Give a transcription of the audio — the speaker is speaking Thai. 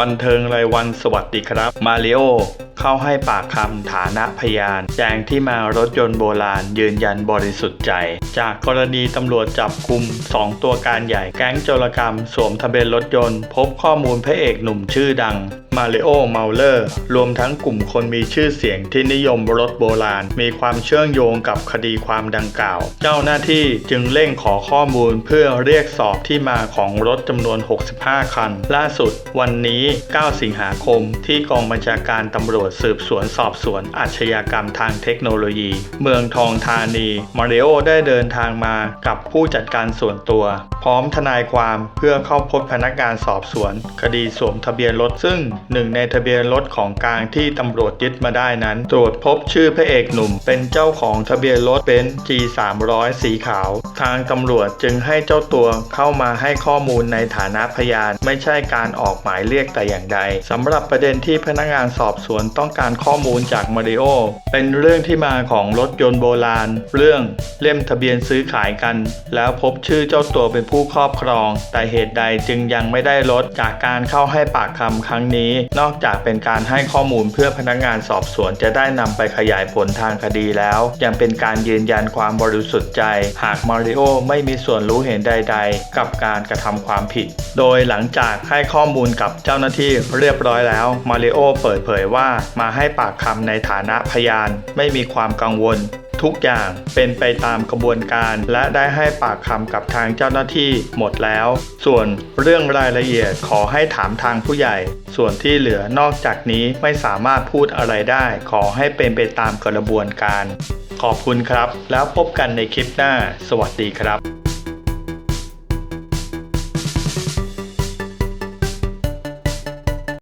บันเทิงรายวันสวัสดีครับ มาริโอเข้าให้ปากคำฐานะพยาน แจงที่มารถยนต์โบราณยืนยันบริสุทธิ์ใจ จากกรณีตำรวจจับกลุ่ม 2 ตัวการใหญ่แก๊งโจรกรรม สวมทะเบียนรถยนต์ พบข้อมูลพระเอกหนุ่มชื่อดัง มาริโอเมาเลอร์รวมทั้งกลุ่มคนมีชื่อเสียงที่นิยมรถโบราณ มีความเชื่อมโยงกับคดีความดังกล่าว เจ้าหน้าที่จึงเร่งขอข้อมูลเพื่อเรียกสอบที่มาของรถจำนวน 65 คัน ล่าสุดวันนี้ 9 สิงหาคม ที่กองบัญชาการตำรวจสืบสวนสอบสวนอาชญากรรมทางเทคโนโลยี เมืองทองธานี มาริโอได้เดินทางมากับผู้จัดการส่วนตัว พร้อมทนายความเพื่อเข้าพบพนักงานสอบสวน คดีสวมทะเบียนรถซึ่งหนึ่งในทะเบียนรถของกลางที่ตำรวจยึดมาได้นั้น ตรวจพบชื่อพระเอกหนุ่ม เป็นเจ้าของทะเบียนรถเป็น G 3 0 0 สีขาว ทางตำรวจจึงให้เจ้าตัวเข้ามาให้ข้อมูลในฐานะพยาน ไม่ใช่การออกหมายเรียกแต่อย่างใดสำหรับประเด็นที่พนักงานสอบสวนต้องการข้อมูลจากมาริโอเป็นเรื่องที่มาของรถยนต์โบราณ เรื่องเล่มทะเบียนซื้อขายกัน แล้วพบชื่อเจ้าตัวเป็นผู้ครอบครอง แต่เหตุใดจึงยังไม่ได้ลดจากการเข้าให้ปากคำครั้งนี้นี้ นอกจากเป็นการให้ข้อมูลเพื่อพนักงานสอบสวนจะได้นำไปขยายผลทางคดีแล้ว ยังเป็นการยืนยันความบริสุทธิ์ใจ หากมาริโอไม่มีส่วนรู้เห็นใด ๆ กับการกระทำความผิด โดยหลังจากให้ข้อมูลกับเจ้าหน้าที่เรียบร้อยแล้วมาริโอเปิดเผยว่ามาให้ปากคำในฐานะพยาน ไม่มีความกังวล ทุกอย่างเป็นไปตามกระบวนการ และได้ให้ปากคำกับทางเจ้าหน้าที่หมดแล้ว ส่วนเรื่องรายละเอียดขอให้ถามทางผู้ใหญ่ ส่วนที่เหลือนอกจากนี้ไม่สามารถพูดอะไรได้ ขอให้เป็นไปตามกระบวนการ ขอบคุณครับ แล้วพบกันในคลิปหน้า สวัสดีครับ